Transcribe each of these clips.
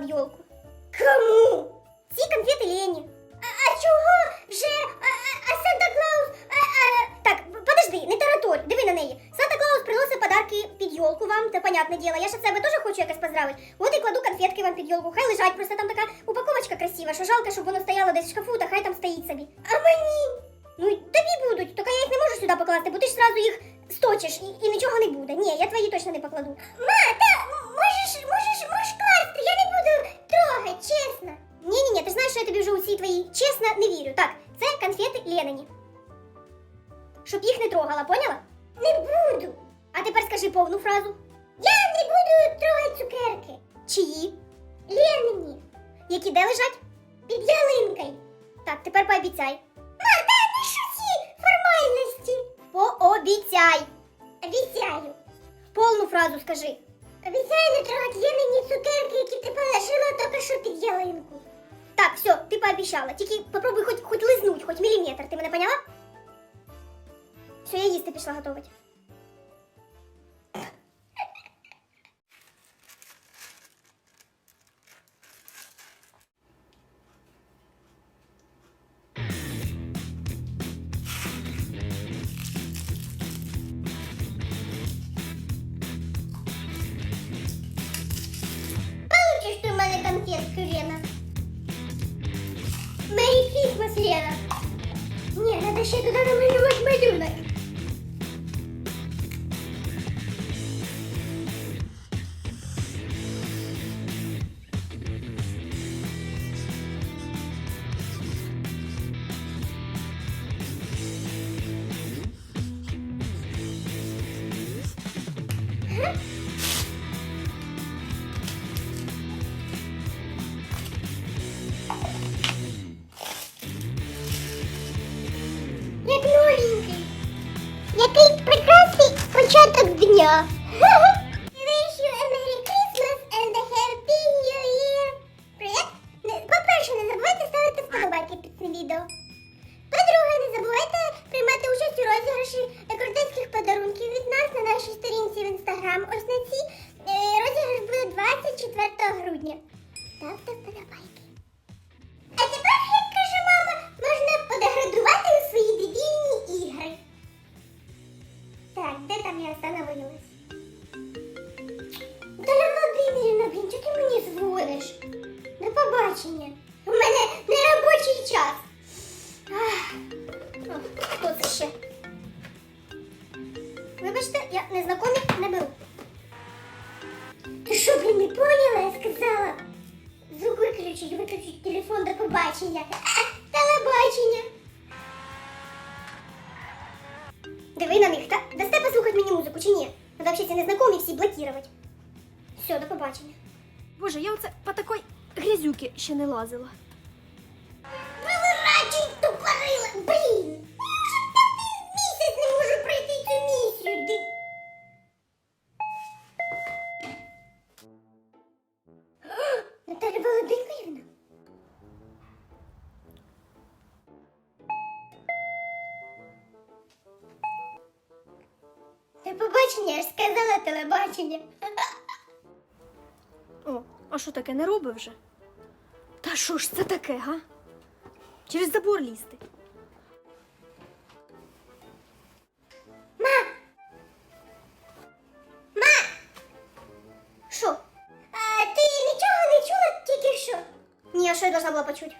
під елку. Кому? Ці конфети Лені. А, а чого вже? А, а, Санта Клаус? А, а, так, подожди, не тараторь, диви на неї. Санта Клаус приносить подарки під елку вам, це понятне діло. Я ж себе теж хочу якось поздравити. От і кладу конфетки вам під елку. Хай лежать, просто там така упаковочка красива, що жалко, щоб воно стояло десь в шкафу, та хай там стоїть собі. А мені? Ну, тобі будуть, тільки я їх не можу сюди покласти, бо ти ж зразу їх сточиш і, і нічого не буде. Ні, я твої точно не покладу. Ма, можеш, можеш, можеш класти, я не буду трогати, чесно. Ні, ні, ні, ти знаєш, що я тобі вже усі твої чесно не вірю. Так, це конфети Ленині. Щоб їх не трогала, поняла? Не буду. А тепер скажи повну фразу. Я не буду трогати цукерки. Чиї? Ленині. Які де лежать? Під ялинкою. Так, тепер пообіцяй. Ма, та не шуті формальності. Пообіцяй. Обіцяю. Повну фразу скажи. Обіцяю не трогати ні цукерки, які ти положила тільки що під ялинку. Так, все, ти пообіцяла. Тільки попробуй хоч, хоч лизнуть, хоч міліметр. Ти мене поняла? Все, я їсти пішла готувати. Лена. Мэри Крисмас, Лена. Ні, треба ще туди намалювати малюнок. Виключить, виключить телефон до побачення. Телебачення. Диви на них, та дасте послухати мені музику чи ні? Надо взагалі незнакомі всі блокувати. Все, до побачення. Боже, я оце по такой грязюки ще не лазила. Телебачення. О, а що таке не робив вже? Та що ж це таке, га? Через забор лізти. Ма! Ма! Що? А ти нічого не чула тільки що? Ні, а що я должна була почути?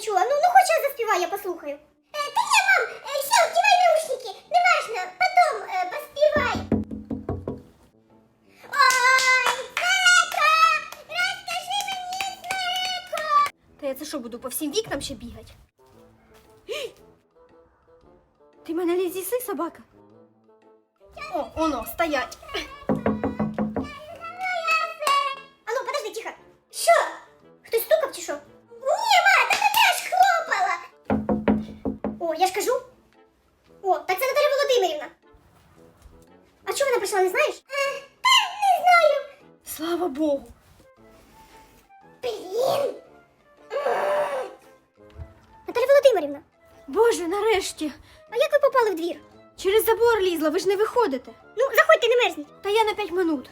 не чула. Ну, ну хоч я заспіваю, я послухаю. Е, та ні, мам, е, все, вдівай наушники. Неважно, потом е, поспівай. Ой, Зеко, розкажи мені, Зеко. Та я це що буду по всім вікнам ще бігати? Ти мене не з'їси, собака? О, оно, стоять. Боже, нарешті. А як ви попали в двір? Через забор лізла, ви ж не виходите. Ну, заходьте, не мерзніть. Та я на 5 минут.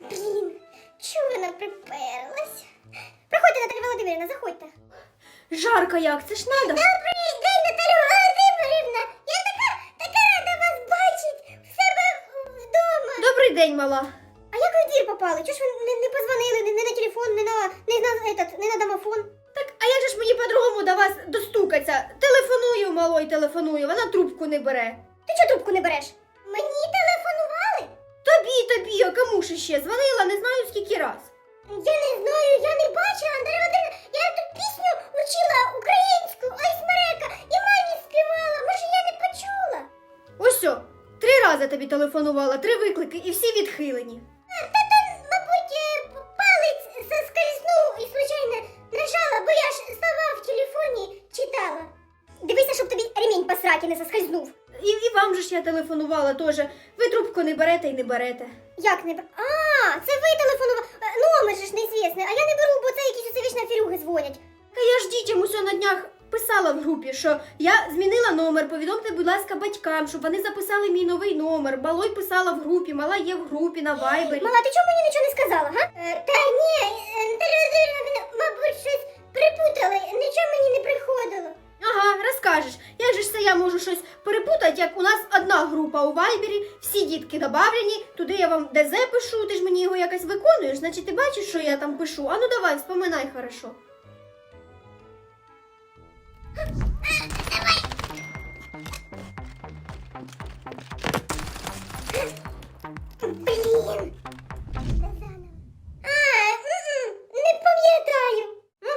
Блін, чого вона приперлась? Проходьте, Наталя Володимирівна, заходьте. Жарко як, це ж надо. Добрий день, Наталя Володимирівна. Я така, така рада вас бачить в себе вдома. Добрий день, мала. А як ви в двір попали? Чого ж ви не, не позвонили, не, не на телефон, не на, не на, этот, не на домофон? А як же ж мені по-другому до вас достукаться? Телефоную, малой, телефоную, вона трубку не бере. Ти чого трубку не береш? Мені телефонували? Тобі, тобі, а кому ж ще? Дзвонила, не знаю скільки раз. Я не знаю, я не бачила, Андрій Володимирівна. Я тут пісню учила українську, ой, смерека, і мамі співала. Може, я не почула? Ось о, три рази тобі телефонувала, три виклики і всі відхилені. Я телефонувала теж. Ви трубку не берете і не берете. Як не бр... А, це ви телефонували. Номер же ж неізвісний, а я не беру, бо це якісь оце вічно фірюги дзвонять. Та я ж дітям усе на днях писала в групі, що я змінила номер. Повідомте, будь ласка, батькам, щоб вони записали мій новий номер. Малой писала в групі, мала є в групі на вайбері. Мала, ти чому мені нічого не сказала, га? Е, та ні, е, мабуть, щось припутали, нічого мені не приходило. Ага, розкажеш. Як же ж це я можу щось перепутати, як у нас одна група у вайбері, всі дітки добавлені, туди я вам ДЗ пишу, ти ж мені його якось виконуєш, значить ти бачиш, що я там пишу. А ну давай, вспоминай хорошо. Блін. А, не пам'ятаю.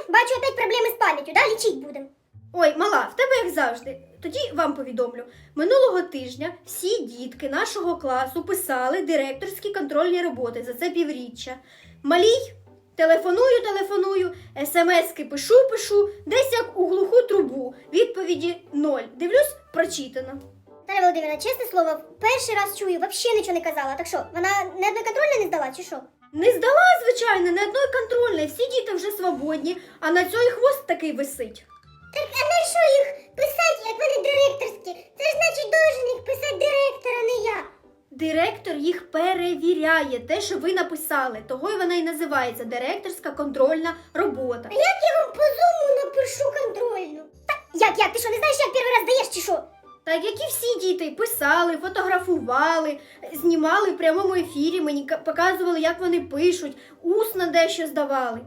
Бачу, опять проблеми з пам'яттю, да? Лічить будемо. Ой, мала, в тебе як завжди. Тоді вам повідомлю. Минулого тижня всі дітки нашого класу писали директорські контрольні роботи за це півріччя. Малій, телефоную, телефоную, смски пишу, пишу, десь як у глуху трубу. Відповіді ноль. Дивлюсь, прочитано. Наталя Володимирівна, чесне слово, перший раз чую, взагалі нічого не казала. Так що, вона не одноконтрольно не здала, чи що? Не здала, звичайно, не одної контрольної, всі діти вже свободні, а на цьому хвост такий висить. Так а на що їх писати, як вони директорські? Це ж значить должен їх писати директор, а не я. Директор їх перевіряє, те, що ви написали. Того й вона і називається директорська контрольна робота. А як я вам по зуму напишу контрольну? Та як, як? Ти що, не знаєш, як перший раз даєш чи що? Так як і всі діти писали, фотографували, знімали в прямому ефірі, мені показували, як вони пишуть, усно дещо здавали.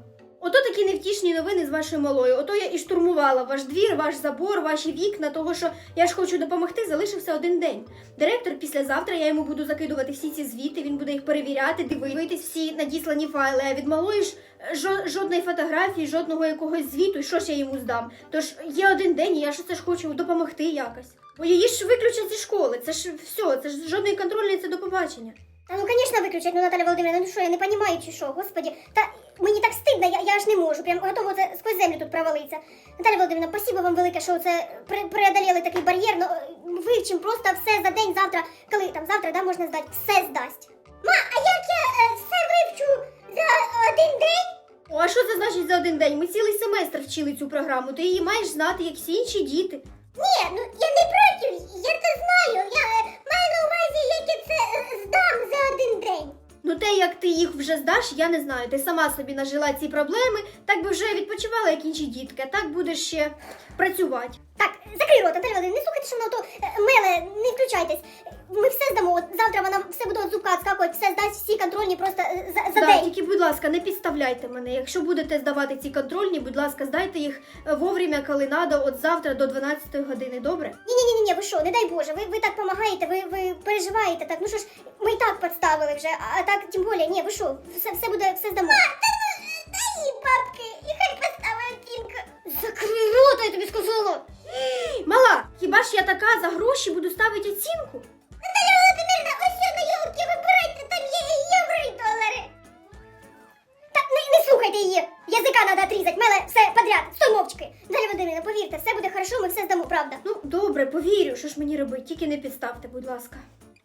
Ото такі невтішні новини з вашою малою. Ото я і штурмувала ваш двір, ваш забор, ваші вікна, того що я ж хочу допомогти, залишився один день. Директор післязавтра я йому буду закидувати всі ці звіти, він буде їх перевіряти, дивитись всі надіслані файли. А від малої ж жодної фотографії, жодного якогось звіту, і що ж я йому здам. Тож є один день, і я ж це ж хочу допомогти якось. Бо її ж виключать зі школи. Це ж все, це ж жодної контрольної, це до побачення. Та ну, звісно, виключать, ну, Наталя Володимирівна, ну що, я не розумію, чи що, господі. Та мені так стидно, я, я аж не можу, прям готово це сквозь землю тут провалиться. Наталя Володимирівна, спасибо вам велике, що це пре- преодолели такий бар'єр, ну, вивчим просто все за день, завтра, коли там завтра, да, можна здати, все здасть. Ма, а як я е, все вивчу за один день? О, а що це значить за один день? Ми цілий семестр вчили цю програму. Ти її маєш знати, як всі інші діти. Ні, ну я не проти, я це знаю. Я е, здам за один день. Ну, те, як ти їх вже здаш, я не знаю. Ти сама собі нажила ці проблеми, так би вже відпочивала, як інші дітки, так будеш ще працювати. Так, закрий рот, Наталя Володимирівна, не слухайте, що вона то е, меле, не включайтесь. Ми все здамо. От завтра вона все буде от зубка відскакувати, все здасть, всі контрольні просто е, за, за Да, день. тільки, будь ласка, не підставляйте мене. Якщо будете здавати ці контрольні, будь ласка, здайте їх е, вовремя, коли надо, от завтра до 12 години, добре? Ні, ні, ні, ні, ви що, не дай Боже, ви, ви так допомагаєте, ви, ви переживаєте так. Ну що ж, ми і так підставили вже, а, так тим більше, ні, ви що, все, все буде, все здамо. Та ну, дай їй бабки, і хай поставить оцінку. Закрий рота, я тобі сказала. Мала, хіба ж я така за гроші буду ставити оцінку? Все подряд, стой мовчки. Наталя Володимирівна, повірте, все буде хорошо, ми все здамо, правда. Ну, добре, повірю, що ж мені робити, тільки не підставте, будь ласка.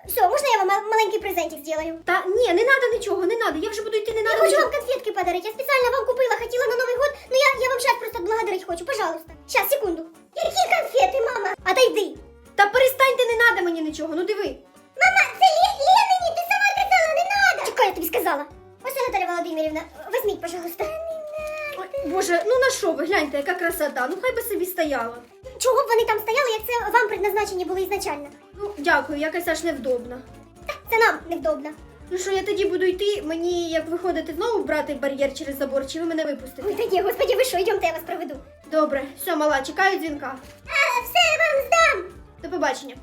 Все, можна я вам ма- маленький презентик зроблю? Та ні, не треба нічого, не треба. Я вже буду йти, не Я треба. хочу нічого. вам конфетки подарить. Я специально вам купила, хотела на Новый год, но я, я вам сейчас просто благодарить хочу. Пожалуйста. Сейчас, секунду. Какие конфеты, мама? мені нічого, ну диви. Мама, це Леніні, ти сама казала, не надо. Чекай, я тобі сказала. Ось Наталя Володимирівна, візьміть, пожалуйста. Боже, ну на що ви гляньте, яка красота, ну хай би собі стояла. Чого б вони там стояли, як це вам предназначені були ізначально? Ну, дякую, якась аж невдобна. Це нам невдобно. Ну що, я тоді буду йти, мені як виходити знову брати бар'єр через забор, чи ви мене випустите? Ой, та ні, господи, ви що, йдемте, я вас проведу. Добре, все, мала, чекаю дзвінка. А, все, я вам здам. До побачення.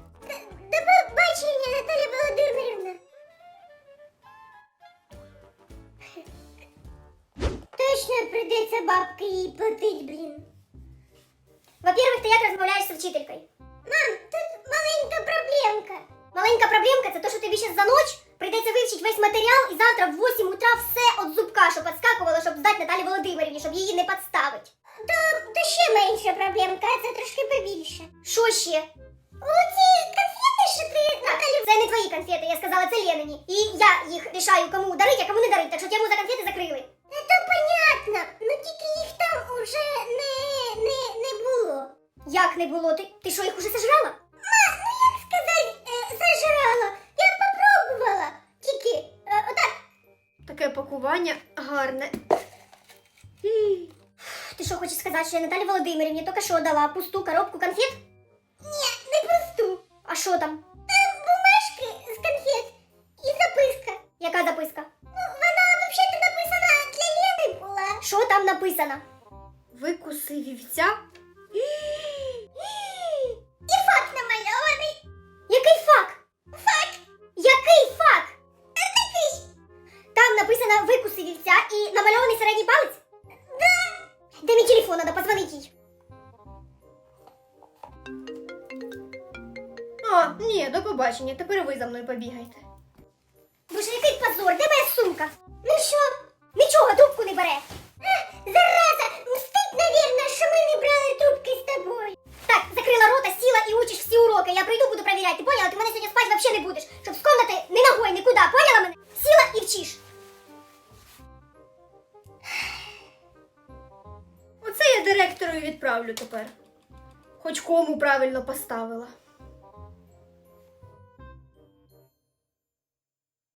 До побачення, Наталя Володимирівна. прийдеться бабки їй платить, блін. Во-первых, ти як розмовляєш з вчителькою? Мам, тут маленька проблемка. Маленька проблемка це то, що тобі зараз за ніч прийдеться вивчити весь матеріал і завтра в 8 утра все от зубка, що підскакувало, щоб здати Наталі Володимирівні, щоб її не підставити. То, то ще менша проблемка, а це трошки побільше. Що ще? Оці конфети, що ти Наталі. Це не твої конфети, я сказала, це Ленині. І я їх рішаю, кому дарить, а кому не дарить, так що тему за конфети закрили. Це понятно, ну тільки їх Уже не, не, не було. Як не було? Ти, ти що, їх уже сожрала? Ма, ну як сказати, е, сожрала? Я попробувала. Тільки, е, отак. Таке пакування гарне. Ти що хочеш сказати, що я Наталі Володимирівні тільки що дала пусту коробку конфет? Ні, не пусту. А що там? Там бумажки з конфет і записка. Яка записка? Ну, вона взагалі написана для Лени була. Що там написано? Викуси вівця. І факт намальований. Який факт? Факт. Який факт? Такий. Там написано викуси вівця і намальований середній палець? Да. Де мій телефон, надо позвонити їй. А, ні, до побачення. Тепер ви за мною побігайте. Відправлю тепер. Хоч кому правильно поставила.